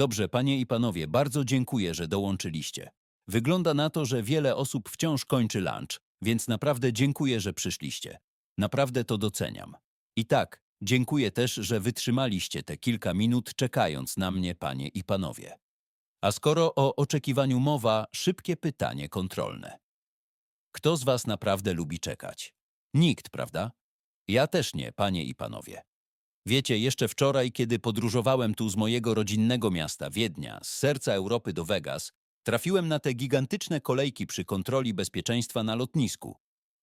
Dobrze, panie i panowie, bardzo dziękuję, że dołączyliście. Wygląda na to, że wiele osób wciąż kończy lunch, więc naprawdę dziękuję, że przyszliście. Naprawdę to doceniam. I tak, dziękuję też, że wytrzymaliście te kilka minut czekając na mnie, panie i panowie. A skoro o oczekiwaniu mowa, szybkie pytanie kontrolne. Kto z was naprawdę lubi czekać? Nikt, prawda? Ja też nie, panie i panowie. Wiecie, jeszcze wczoraj, kiedy podróżowałem tu z mojego rodzinnego miasta Wiednia, z serca Europy do Vegas, trafiłem na te gigantyczne kolejki przy kontroli bezpieczeństwa na lotnisku.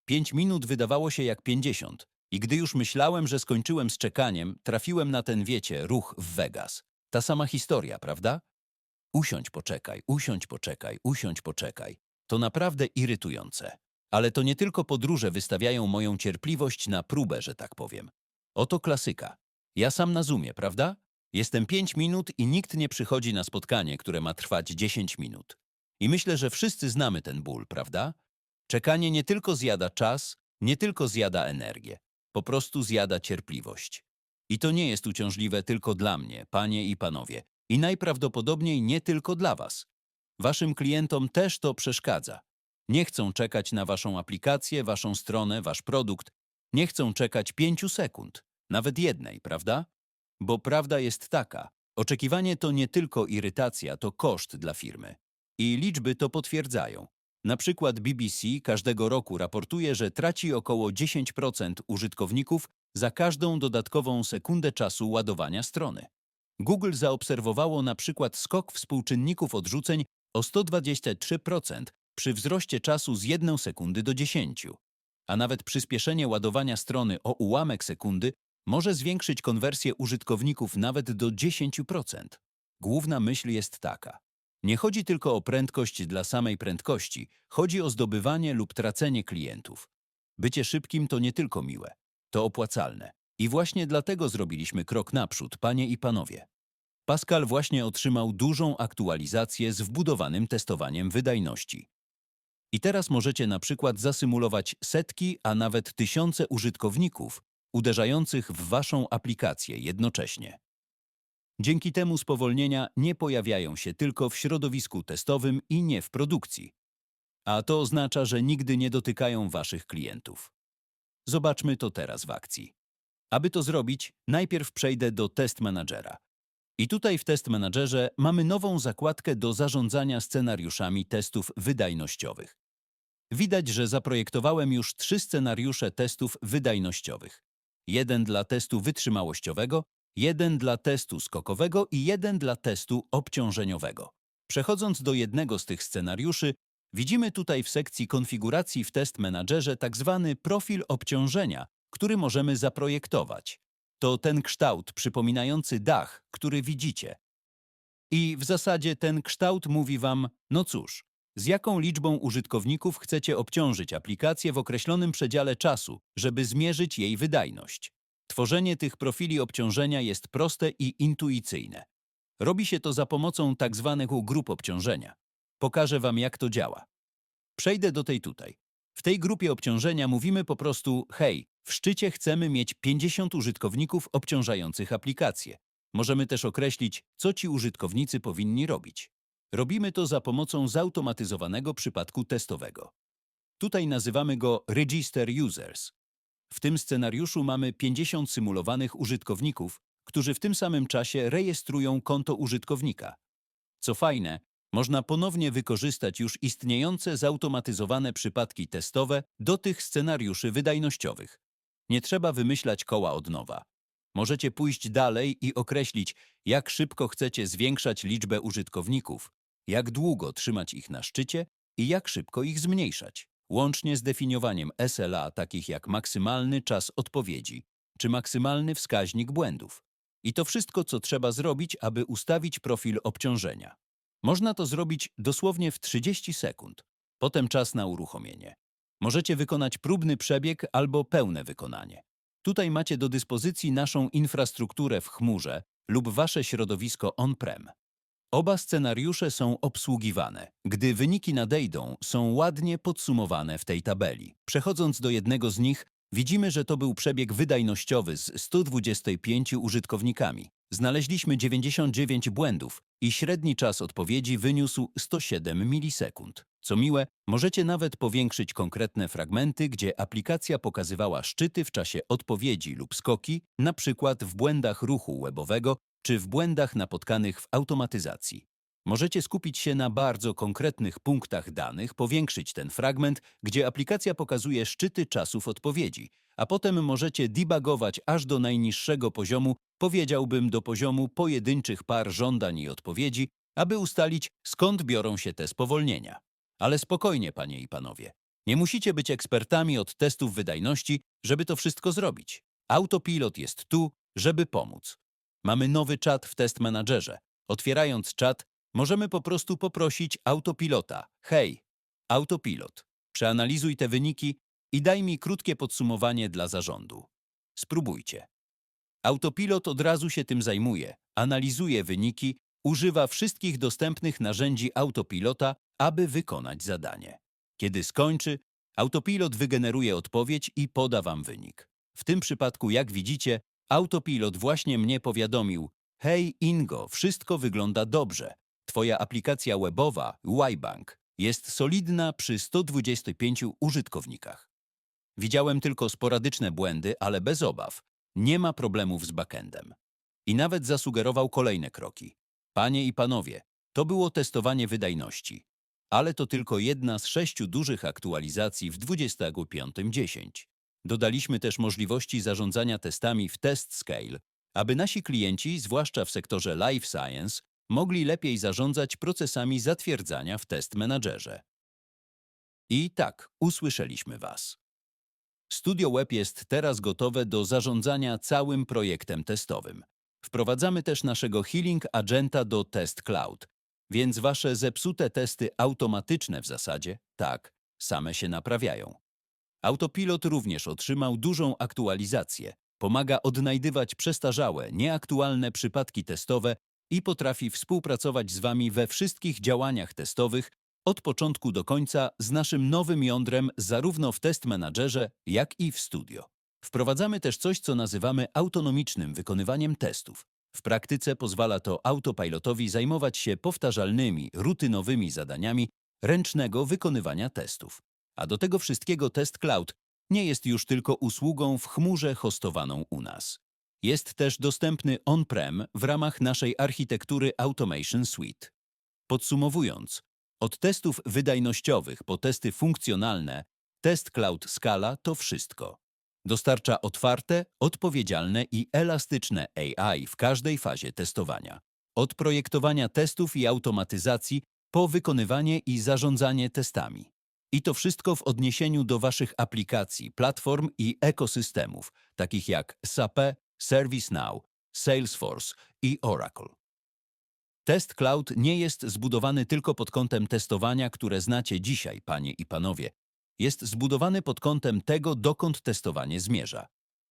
Pięć minut wydawało się jak pięćdziesiąt. I gdy już myślałem, że skończyłem z czekaniem, trafiłem na ten, wiecie, ruch w Vegas. Ta sama historia, prawda? Usiądź, poczekaj, usiądź, poczekaj, usiądź, poczekaj. To naprawdę irytujące. Ale to nie tylko podróże wystawiają moją cierpliwość na próbę, że tak powiem. Oto klasyka. Ja sam na Zoomie, prawda? Jestem 5 minut i nikt nie przychodzi na spotkanie, które ma trwać 10 minut. I myślę, że wszyscy znamy ten ból, prawda? Czekanie nie tylko zjada czas, nie tylko zjada energię, po prostu zjada cierpliwość. I to nie jest uciążliwe tylko dla mnie, panie i panowie, i najprawdopodobniej nie tylko dla was. Waszym klientom też to przeszkadza. Nie chcą czekać na waszą aplikację, waszą stronę, wasz produkt. Nie chcą czekać pięciu sekund, nawet jednej, prawda? Bo prawda jest taka, oczekiwanie to nie tylko irytacja, to koszt dla firmy. I liczby to potwierdzają. Na przykład BBC każdego roku raportuje, że traci około 10% użytkowników za każdą dodatkową sekundę czasu ładowania strony. Google zaobserwowało na przykład skok współczynników odrzuceń o 123% przy wzroście czasu z 1 sekundy do 10. A nawet przyspieszenie ładowania strony o ułamek sekundy może zwiększyć konwersję użytkowników nawet do 10%. Główna myśl jest taka. Nie chodzi tylko o prędkość dla samej prędkości, chodzi o zdobywanie lub tracenie klientów. Bycie szybkim to nie tylko miłe, to opłacalne. I właśnie dlatego zrobiliśmy krok naprzód, panie i panowie. Pascal właśnie otrzymał dużą aktualizację z wbudowanym testowaniem wydajności. I teraz możecie na przykład zasymulować setki, a nawet tysiące użytkowników uderzających w waszą aplikację jednocześnie. Dzięki temu spowolnienia nie pojawiają się tylko w środowisku testowym i nie w produkcji. A to oznacza, że nigdy nie dotykają waszych klientów. Zobaczmy to teraz w akcji. Aby to zrobić, najpierw przejdę do Test Managera. I tutaj w Test Managerze mamy nową zakładkę do zarządzania scenariuszami testów wydajnościowych. Widać, że zaprojektowałem już trzy scenariusze testów wydajnościowych. Jeden dla testu wytrzymałościowego, jeden dla testu skokowego i jeden dla testu obciążeniowego. Przechodząc do jednego z tych scenariuszy, widzimy tutaj w sekcji konfiguracji w Test Managerze tak zwany profil obciążenia, który możemy zaprojektować. To ten kształt przypominający dach, który widzicie. I w zasadzie ten kształt mówi Wam, no cóż, z jaką liczbą użytkowników chcecie obciążyć aplikację w określonym przedziale czasu, żeby zmierzyć jej wydajność. Tworzenie tych profili obciążenia jest proste i intuicyjne. Robi się to za pomocą tak zwanych grup obciążenia. Pokażę Wam, jak to działa. Przejdę do tej tutaj. W tej grupie obciążenia mówimy po prostu hej, w szczycie chcemy mieć 50 użytkowników obciążających aplikację. Możemy też określić, co ci użytkownicy powinni robić. Robimy to za pomocą zautomatyzowanego przypadku testowego. Tutaj nazywamy go Register Users. W tym scenariuszu mamy 50 symulowanych użytkowników, którzy w tym samym czasie rejestrują konto użytkownika. Co fajne, można ponownie wykorzystać już istniejące zautomatyzowane przypadki testowe do tych scenariuszy wydajnościowych. Nie trzeba wymyślać koła od nowa. Możecie pójść dalej i określić, jak szybko chcecie zwiększać liczbę użytkowników, jak długo trzymać ich na szczycie i jak szybko ich zmniejszać, łącznie z definiowaniem SLA takich jak maksymalny czas odpowiedzi czy maksymalny wskaźnik błędów. I to wszystko, co trzeba zrobić, aby ustawić profil obciążenia. Można to zrobić dosłownie w 30 sekund. Potem czas na uruchomienie. Możecie wykonać próbny przebieg albo pełne wykonanie. Tutaj macie do dyspozycji naszą infrastrukturę w chmurze lub wasze środowisko on-prem. Oba scenariusze są obsługiwane. Gdy wyniki nadejdą, są ładnie podsumowane w tej tabeli. Przechodząc do jednego z nich, widzimy, że to był przebieg wydajnościowy z 125 użytkownikami. Znaleźliśmy 99 błędów i średni czas odpowiedzi wyniósł 107 milisekund. Co miłe, możecie nawet powiększyć konkretne fragmenty, gdzie aplikacja pokazywała szczyty w czasie odpowiedzi lub skoki, na przykład w błędach ruchu webowego czy w błędach napotkanych w automatyzacji. Możecie skupić się na bardzo konkretnych punktach danych, powiększyć ten fragment, gdzie aplikacja pokazuje szczyty czasów odpowiedzi, a potem możecie debugować aż do najniższego poziomu, powiedziałbym do poziomu pojedynczych par żądań i odpowiedzi, aby ustalić, skąd biorą się te spowolnienia. Ale spokojnie, panie i panowie. Nie musicie być ekspertami od testów wydajności, żeby to wszystko zrobić. Autopilot jest tu, żeby pomóc. Mamy nowy czat w test menadżerze. Otwierając czat, możemy po prostu poprosić autopilota. Hej, autopilot, przeanalizuj te wyniki i daj mi krótkie podsumowanie dla zarządu. Spróbujcie. Autopilot od razu się tym zajmuje, analizuje wyniki, używa wszystkich dostępnych narzędzi autopilota, aby wykonać zadanie. Kiedy skończy, autopilot wygeneruje odpowiedź i poda Wam wynik. W tym przypadku, jak widzicie, autopilot właśnie mnie powiadomił: Hej Ingo, wszystko wygląda dobrze. Twoja aplikacja webowa, YBank, jest solidna przy 125 użytkownikach. Widziałem tylko sporadyczne błędy, ale bez obaw. Nie ma problemów z backendem. I nawet zasugerował kolejne kroki. Panie i panowie, to było testowanie wydajności. Ale to tylko jedna z sześciu dużych aktualizacji w 25.10. Dodaliśmy też możliwości zarządzania testami w Test Scale, aby nasi klienci, zwłaszcza w sektorze Life Science, mogli lepiej zarządzać procesami zatwierdzania w Test Managerze. I tak, usłyszeliśmy Was. Studio Web jest teraz gotowe do zarządzania całym projektem testowym. Wprowadzamy też naszego Healing Agenta do Test Cloud, więc wasze zepsute testy automatyczne w zasadzie, tak, same się naprawiają. Autopilot również otrzymał dużą aktualizację. Pomaga odnajdywać przestarzałe, nieaktualne przypadki testowe i potrafi współpracować z Wami we wszystkich działaniach testowych od początku do końca z naszym nowym jądrem zarówno w test menadżerze, jak i w studio. Wprowadzamy też coś, co nazywamy autonomicznym wykonywaniem testów. W praktyce pozwala to autopilotowi zajmować się powtarzalnymi, rutynowymi zadaniami ręcznego wykonywania testów. A do tego wszystkiego Test Cloud nie jest już tylko usługą w chmurze hostowaną u nas. Jest też dostępny on-prem w ramach naszej architektury Automation Suite. Podsumowując, od testów wydajnościowych po testy funkcjonalne, Test Cloud Scala to wszystko. Dostarcza otwarte, odpowiedzialne i elastyczne AI w każdej fazie testowania. Od projektowania testów i automatyzacji po wykonywanie i zarządzanie testami. I to wszystko w odniesieniu do Waszych aplikacji, platform i ekosystemów, takich jak SAP, ServiceNow, Salesforce i Oracle. Test Cloud nie jest zbudowany tylko pod kątem testowania, które znacie dzisiaj, panie i panowie. Jest zbudowany pod kątem tego, dokąd testowanie zmierza.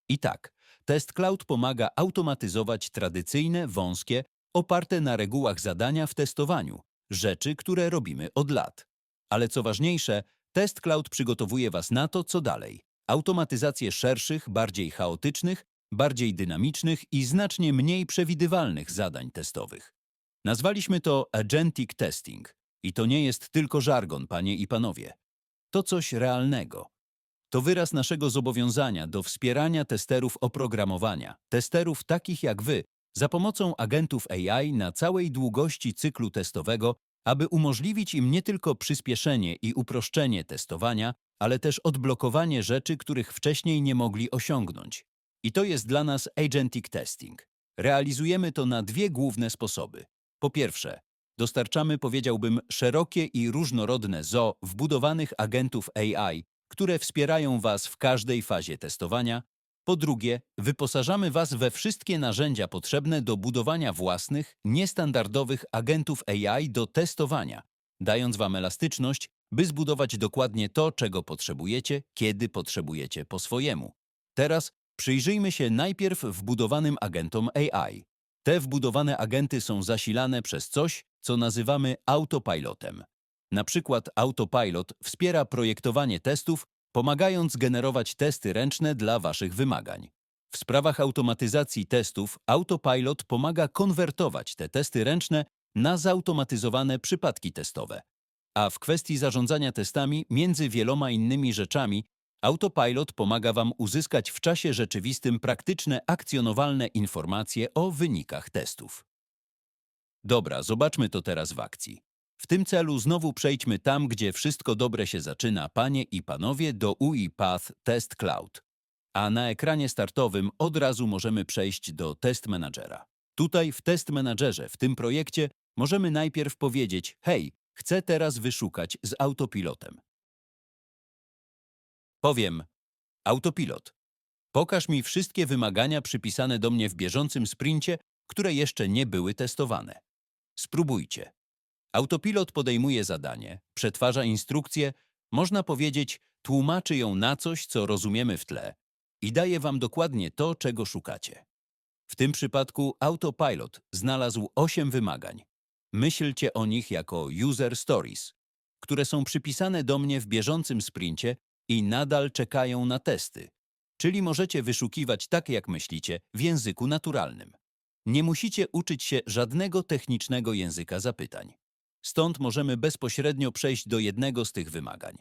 I tak, Test Cloud pomaga automatyzować tradycyjne, wąskie, oparte na regułach zadania w testowaniu, rzeczy, które robimy od lat. Ale co ważniejsze, Test Cloud przygotowuje Was na to, co dalej. Automatyzację szerszych, bardziej chaotycznych, bardziej dynamicznych i znacznie mniej przewidywalnych zadań testowych. Nazwaliśmy to Agentic Testing. I to nie jest tylko żargon, panie i panowie. To coś realnego. To wyraz naszego zobowiązania do wspierania testerów oprogramowania, testerów takich jak wy, za pomocą agentów AI na całej długości cyklu testowego, aby umożliwić im nie tylko przyspieszenie i uproszczenie testowania, ale też odblokowanie rzeczy, których wcześniej nie mogli osiągnąć. I to jest dla nas agentic testing. Realizujemy to na dwie główne sposoby. Po pierwsze, dostarczamy, powiedziałbym, szerokie i różnorodne ZO wbudowanych agentów AI, które wspierają Was w każdej fazie testowania. Po drugie, wyposażamy Was we wszystkie narzędzia potrzebne do budowania własnych, niestandardowych agentów AI do testowania, dając Wam elastyczność, by zbudować dokładnie to, czego potrzebujecie, kiedy potrzebujecie po swojemu. Teraz przyjrzyjmy się najpierw wbudowanym agentom AI. Te wbudowane agenty są zasilane przez coś, co nazywamy autopilotem. Na przykład autopilot wspiera projektowanie testów, pomagając generować testy ręczne dla Waszych wymagań. W sprawach automatyzacji testów Autopilot pomaga konwertować te testy ręczne na zautomatyzowane przypadki testowe. A w kwestii zarządzania testami, między wieloma innymi rzeczami, Autopilot pomaga Wam uzyskać w czasie rzeczywistym praktyczne, akcjonowalne informacje o wynikach testów. Dobra, zobaczmy to teraz w akcji. W tym celu znowu przejdźmy tam, gdzie wszystko dobre się zaczyna, panie i panowie, do UiPath Test Cloud. A na ekranie startowym od razu możemy przejść do Test Managera. Tutaj w Test Managerze, w tym projekcie, możemy najpierw powiedzieć: Hej, chcę teraz wyszukać z autopilotem. Powiem: Autopilot. Pokaż mi wszystkie wymagania przypisane do mnie w bieżącym sprincie, które jeszcze nie były testowane. Spróbujcie. Autopilot podejmuje zadanie, przetwarza instrukcję, można powiedzieć, tłumaczy ją na coś, co rozumiemy w tle i daje wam dokładnie to, czego szukacie. W tym przypadku Autopilot znalazł 8 wymagań. Myślcie o nich jako user stories, które są przypisane do mnie w bieżącym sprincie i nadal czekają na testy. Czyli możecie wyszukiwać tak, jak myślicie, w języku naturalnym. Nie musicie uczyć się żadnego technicznego języka zapytań. Stąd możemy bezpośrednio przejść do jednego z tych wymagań.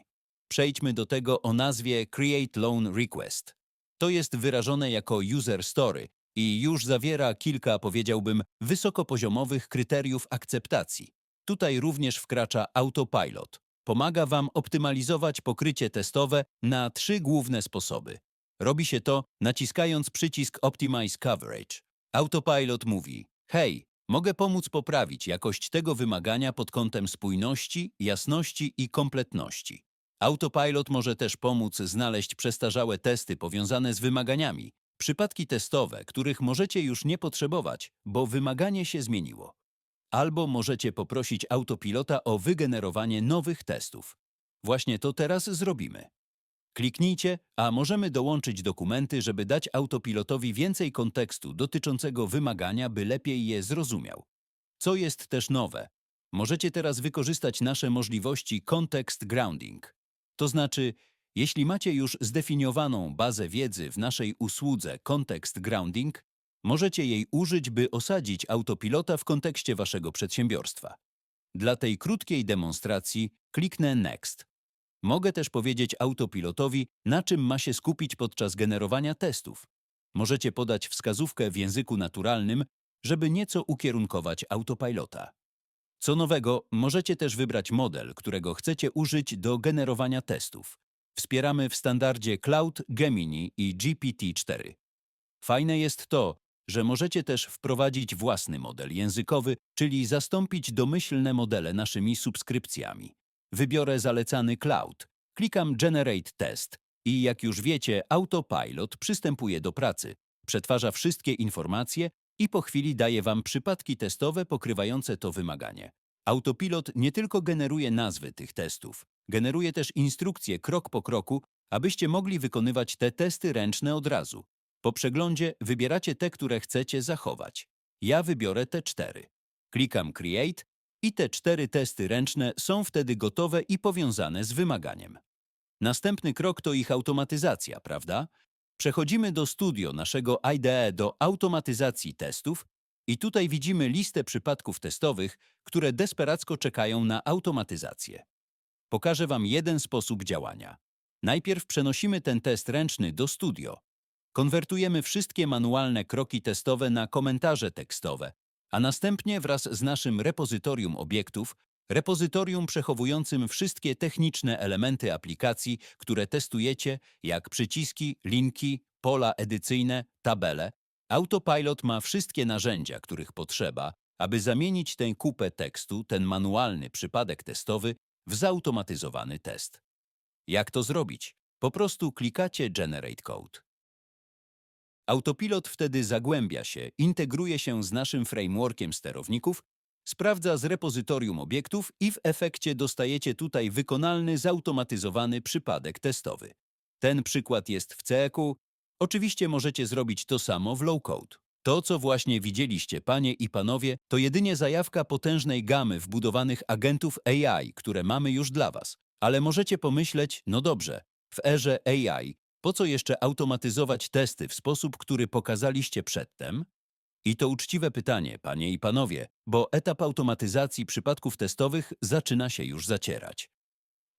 Przejdźmy do tego o nazwie Create Loan Request. To jest wyrażone jako user story i już zawiera kilka, powiedziałbym, wysokopoziomowych kryteriów akceptacji. Tutaj również wkracza Autopilot. Pomaga Wam optymalizować pokrycie testowe na trzy główne sposoby. Robi się to naciskając przycisk Optimize Coverage. Autopilot mówi: Hej, mogę pomóc poprawić jakość tego wymagania pod kątem spójności, jasności i kompletności. Autopilot może też pomóc znaleźć przestarzałe testy powiązane z wymaganiami, przypadki testowe, których możecie już nie potrzebować, bo wymaganie się zmieniło. Albo możecie poprosić autopilota o wygenerowanie nowych testów. Właśnie to teraz zrobimy. Kliknijcie, a możemy dołączyć dokumenty, żeby dać autopilotowi więcej kontekstu dotyczącego wymagania, by lepiej je zrozumiał. Co jest też nowe? Możecie teraz wykorzystać nasze możliwości Context Grounding. To znaczy, jeśli macie już zdefiniowaną bazę wiedzy w naszej usłudze Context Grounding, możecie jej użyć, by osadzić autopilota w kontekście waszego przedsiębiorstwa. Dla tej krótkiej demonstracji kliknę Next. Mogę też powiedzieć autopilotowi, na czym ma się skupić podczas generowania testów. Możecie podać wskazówkę w języku naturalnym, żeby nieco ukierunkować autopilota. Co nowego, możecie też wybrać model, którego chcecie użyć do generowania testów. Wspieramy w standardzie Cloud, Gemini i GPT-4. Fajne jest to, że możecie też wprowadzić własny model językowy, czyli zastąpić domyślne modele naszymi subskrypcjami. Wybiorę zalecany cloud, klikam Generate Test i jak już wiecie, Autopilot przystępuje do pracy, przetwarza wszystkie informacje i po chwili daje Wam przypadki testowe pokrywające to wymaganie. Autopilot nie tylko generuje nazwy tych testów, generuje też instrukcje krok po kroku, abyście mogli wykonywać te testy ręczne od razu. Po przeglądzie wybieracie te, które chcecie zachować. Ja wybiorę te cztery. Klikam Create i te cztery testy ręczne są wtedy gotowe i powiązane z wymaganiem. Następny krok to ich automatyzacja, prawda? Przechodzimy do studio naszego IDE do automatyzacji testów i tutaj widzimy listę przypadków testowych, które desperacko czekają na automatyzację. Pokażę Wam jeden sposób działania. Najpierw przenosimy ten test ręczny do studio. Konwertujemy wszystkie manualne kroki testowe na komentarze tekstowe, a następnie wraz z naszym repozytorium obiektów, repozytorium przechowującym wszystkie techniczne elementy aplikacji, które testujecie, jak przyciski, linki, pola edycyjne, tabele, Autopilot ma wszystkie narzędzia, których potrzeba, aby zamienić tę kupę tekstu, ten manualny przypadek testowy, w zautomatyzowany test. Jak to zrobić? Po prostu klikacie Generate Code. Autopilot wtedy zagłębia się, integruje się z naszym frameworkiem sterowników, sprawdza z repozytorium obiektów i w efekcie dostajecie tutaj wykonalny, zautomatyzowany przypadek testowy. Ten przykład jest w CEQ. Oczywiście możecie zrobić to samo w low-code. To, co właśnie widzieliście, panie i panowie, to jedynie zajawka potężnej gamy wbudowanych agentów AI, które mamy już dla was. Ale możecie pomyśleć, no dobrze, w erze AI po co jeszcze automatyzować testy w sposób, który pokazaliście przedtem? I to uczciwe pytanie, panie i panowie, bo etap automatyzacji przypadków testowych zaczyna się już zacierać.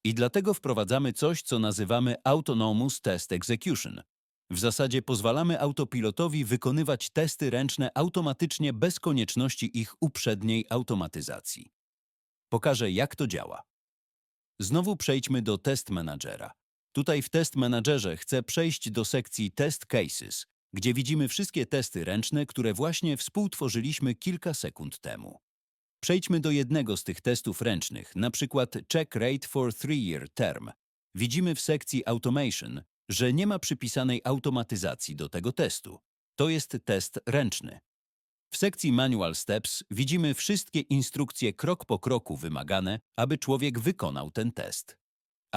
I dlatego wprowadzamy coś, co nazywamy Autonomous Test Execution. W zasadzie pozwalamy autopilotowi wykonywać testy ręczne automatycznie bez konieczności ich uprzedniej automatyzacji. Pokażę, jak to działa. Znowu przejdźmy do Test Managera. Tutaj w Test Managerze chcę przejść do sekcji Test Cases, gdzie widzimy wszystkie testy ręczne, które właśnie współtworzyliśmy kilka sekund temu. Przejdźmy do jednego z tych testów ręcznych, na przykład Check Rate for Three-Year Term. Widzimy w sekcji Automation, że nie ma przypisanej automatyzacji do tego testu. To jest test ręczny. W sekcji Manual Steps widzimy wszystkie instrukcje krok po kroku wymagane, aby człowiek wykonał ten test.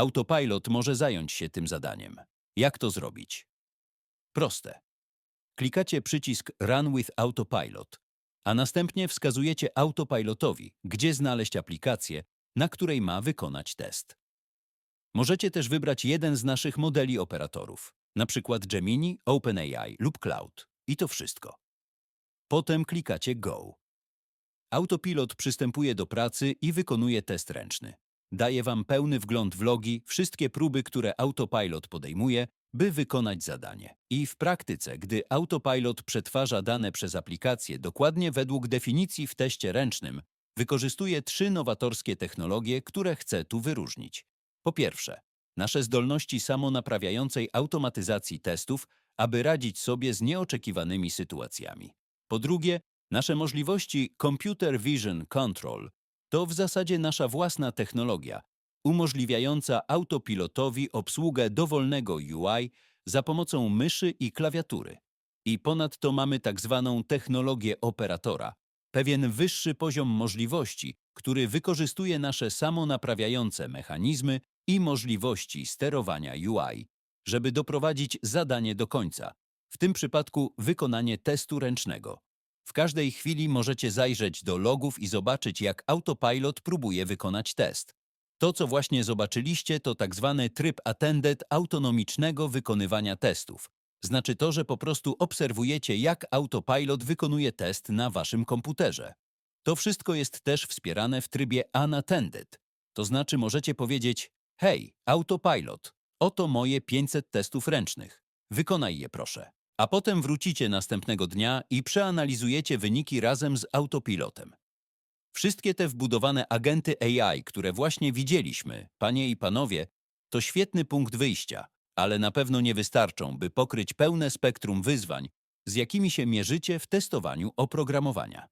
Autopilot może zająć się tym zadaniem. Jak to zrobić? Proste. Klikacie przycisk Run with Autopilot, a następnie wskazujecie autopilotowi, gdzie znaleźć aplikację, na której ma wykonać test. Możecie też wybrać jeden z naszych modeli operatorów, przykład Gemini, OpenAI lub Cloud. I to wszystko. Potem klikacie Go. Autopilot przystępuje do pracy i wykonuje test ręczny. Daje Wam pełny wgląd w logi, wszystkie próby, które autopilot podejmuje, by wykonać zadanie. I w praktyce, gdy autopilot przetwarza dane przez aplikację dokładnie według definicji w teście ręcznym, wykorzystuje trzy nowatorskie technologie, które chcę tu wyróżnić. Po pierwsze, nasze zdolności samonaprawiającej automatyzacji testów, aby radzić sobie z nieoczekiwanymi sytuacjami. Po drugie, nasze możliwości Computer Vision Control to w zasadzie nasza własna technologia, umożliwiająca autopilotowi obsługę dowolnego UI za pomocą myszy i klawiatury. I ponadto mamy tak zwaną technologię operatora, pewien wyższy poziom możliwości, który wykorzystuje nasze samonaprawiające mechanizmy i możliwości sterowania UI, żeby doprowadzić zadanie do końca, w tym przypadku wykonanie testu ręcznego. W każdej chwili możecie zajrzeć do logów i zobaczyć, jak autopilot próbuje wykonać test. To, co właśnie zobaczyliście, to tak zwany tryb attended autonomicznego wykonywania testów. Znaczy to, że po prostu obserwujecie, jak autopilot wykonuje test na waszym komputerze. To wszystko jest też wspierane w trybie unattended. To znaczy możecie powiedzieć, hej, autopilot, oto moje 500 testów ręcznych. Wykonaj je proszę. A potem wrócicie następnego dnia i przeanalizujecie wyniki razem z autopilotem. Wszystkie te wbudowane agenty AI, które właśnie widzieliśmy, panie i panowie, to świetny punkt wyjścia, ale na pewno nie wystarczą, by pokryć pełne spektrum wyzwań, z jakimi się mierzycie w testowaniu oprogramowania.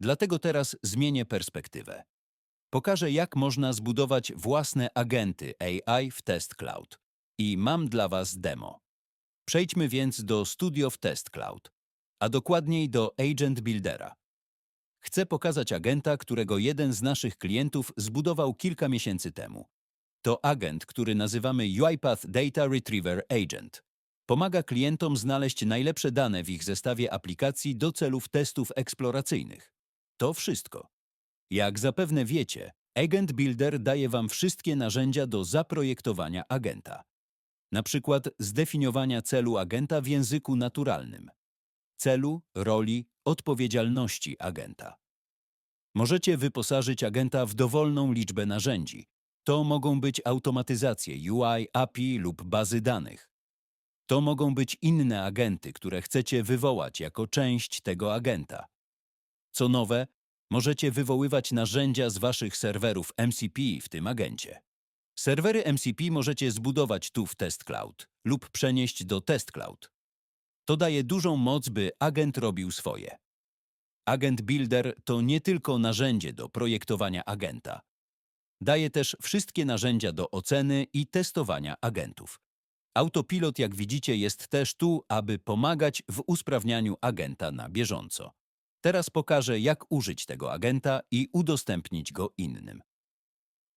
Dlatego teraz zmienię perspektywę. Pokażę, jak można zbudować własne agenty AI w Test Cloud. I mam dla Was demo. Przejdźmy więc do Studio w Test Cloud, a dokładniej do Agent Buildera. Chcę pokazać agenta, którego jeden z naszych klientów zbudował kilka miesięcy temu. To agent, który nazywamy UiPath Data Retriever Agent. Pomaga klientom znaleźć najlepsze dane w ich zestawie aplikacji do celów testów eksploracyjnych. To wszystko. Jak zapewne wiecie, Agent Builder daje Wam wszystkie narzędzia do zaprojektowania agenta. Na przykład zdefiniowania celu agenta w języku naturalnym, celu, roli, odpowiedzialności agenta. Możecie wyposażyć agenta w dowolną liczbę narzędzi. To mogą być automatyzacje UI, API lub bazy danych. To mogą być inne agenty, które chcecie wywołać jako część tego agenta. Co nowe, możecie wywoływać narzędzia z waszych serwerów MCP w tym agencie. Serwery MCP możecie zbudować tu w Test Cloud lub przenieść do Test Cloud. To daje dużą moc, by agent robił swoje. Agent Builder to nie tylko narzędzie do projektowania agenta. Daje też wszystkie narzędzia do oceny i testowania agentów. Autopilot, jak widzicie, jest też tu, aby pomagać w usprawnianiu agenta na bieżąco. Teraz pokażę, jak użyć tego agenta i udostępnić go innym.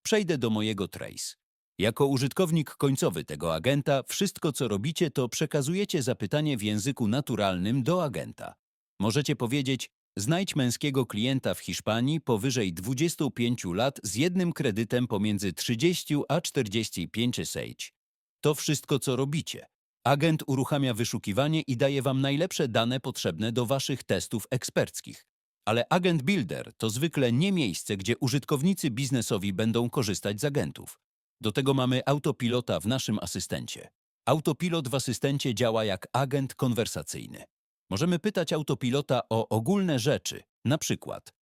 Przejdę do mojego Trace. Jako użytkownik końcowy tego agenta, wszystko co robicie, to przekazujecie zapytanie w języku naturalnym do agenta. Możecie powiedzieć, znajdź męskiego klienta w Hiszpanii powyżej 25 lat z jednym kredytem pomiędzy 30 a 45 Sage. To wszystko co robicie. Agent uruchamia wyszukiwanie i daje wam najlepsze dane potrzebne do waszych testów eksperckich. Ale Agent Builder to zwykle nie miejsce, gdzie użytkownicy biznesowi będą korzystać z agentów. Do tego mamy autopilota w naszym asystencie. Autopilot w asystencie działa jak agent konwersacyjny. Możemy pytać autopilota o ogólne rzeczy, na przykład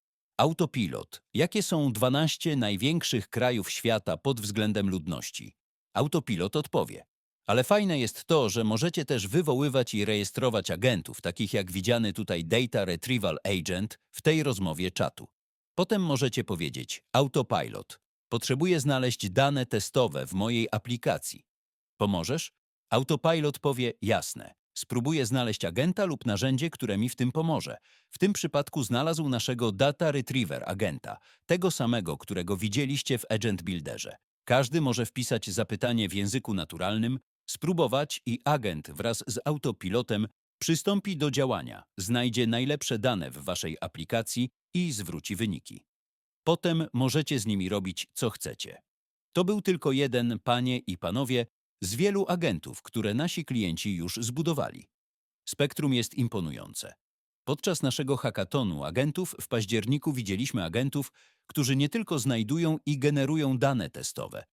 Autopilot. Jakie są 12 największych krajów świata pod względem ludności? Autopilot odpowie. Ale fajne jest to, że możecie też wywoływać i rejestrować agentów, takich jak widziany tutaj Data Retrieval Agent w tej rozmowie czatu. Potem możecie powiedzieć Autopilot. Potrzebuję znaleźć dane testowe w mojej aplikacji. Pomożesz? Autopilot powie jasne. Spróbuję znaleźć agenta lub narzędzie, które mi w tym pomoże. W tym przypadku znalazł naszego Data Retriever agenta, tego samego, którego widzieliście w Agent Builderze. Każdy może wpisać zapytanie w języku naturalnym, spróbować i agent wraz z autopilotem przystąpi do działania, znajdzie najlepsze dane w waszej aplikacji i zwróci wyniki. Potem możecie z nimi robić co chcecie. To był tylko jeden, panie i panowie, z wielu agentów, które nasi klienci już zbudowali. Spektrum jest imponujące. Podczas naszego hackatonu agentów w październiku widzieliśmy agentów, którzy nie tylko znajdują i generują dane testowe.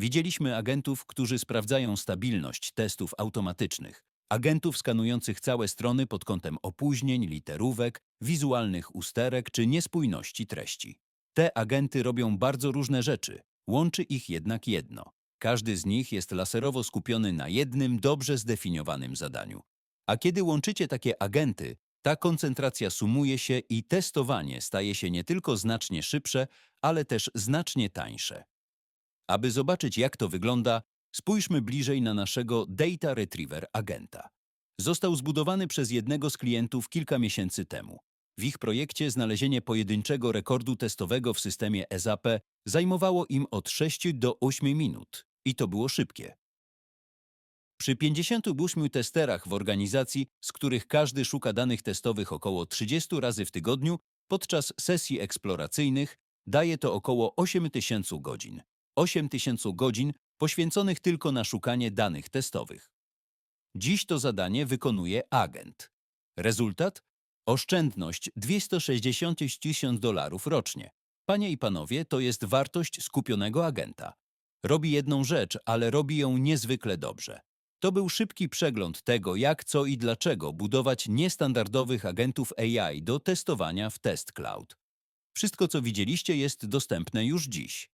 Widzieliśmy agentów, którzy sprawdzają stabilność testów automatycznych, agentów skanujących całe strony pod kątem opóźnień, literówek, wizualnych usterek czy niespójności treści. Te agenty robią bardzo różne rzeczy, łączy ich jednak jedno. Każdy z nich jest laserowo skupiony na jednym dobrze zdefiniowanym zadaniu. A kiedy łączycie takie agenty, ta koncentracja sumuje się i testowanie staje się nie tylko znacznie szybsze, ale też znacznie tańsze. Aby zobaczyć, jak to wygląda, spójrzmy bliżej na naszego Data Retriever agenta. Został zbudowany przez jednego z klientów kilka miesięcy temu. W ich projekcie znalezienie pojedynczego rekordu testowego w systemie SAP zajmowało im od 6 do 8 minut i to było szybkie. Przy 58 testerach w organizacji, z których każdy szuka danych testowych około 30 razy w tygodniu, podczas sesji eksploracyjnych daje to około 8000 godzin. 8000 godzin poświęconych tylko na szukanie danych testowych. Dziś to zadanie wykonuje agent. Rezultat? Oszczędność 260 tysięcy dolarów rocznie. Panie i panowie, to jest wartość skupionego agenta. Robi jedną rzecz, ale robi ją niezwykle dobrze. To był szybki przegląd tego, jak, co i dlaczego budować niestandardowych agentów AI do testowania w Test Cloud. Wszystko, co widzieliście, jest dostępne już dziś.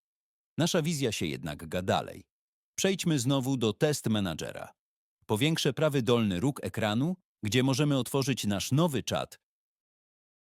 Nasza wizja się jednak ga dalej. Przejdźmy znowu do Test Managera. Powiększę prawy dolny róg ekranu, gdzie możemy otworzyć nasz nowy czat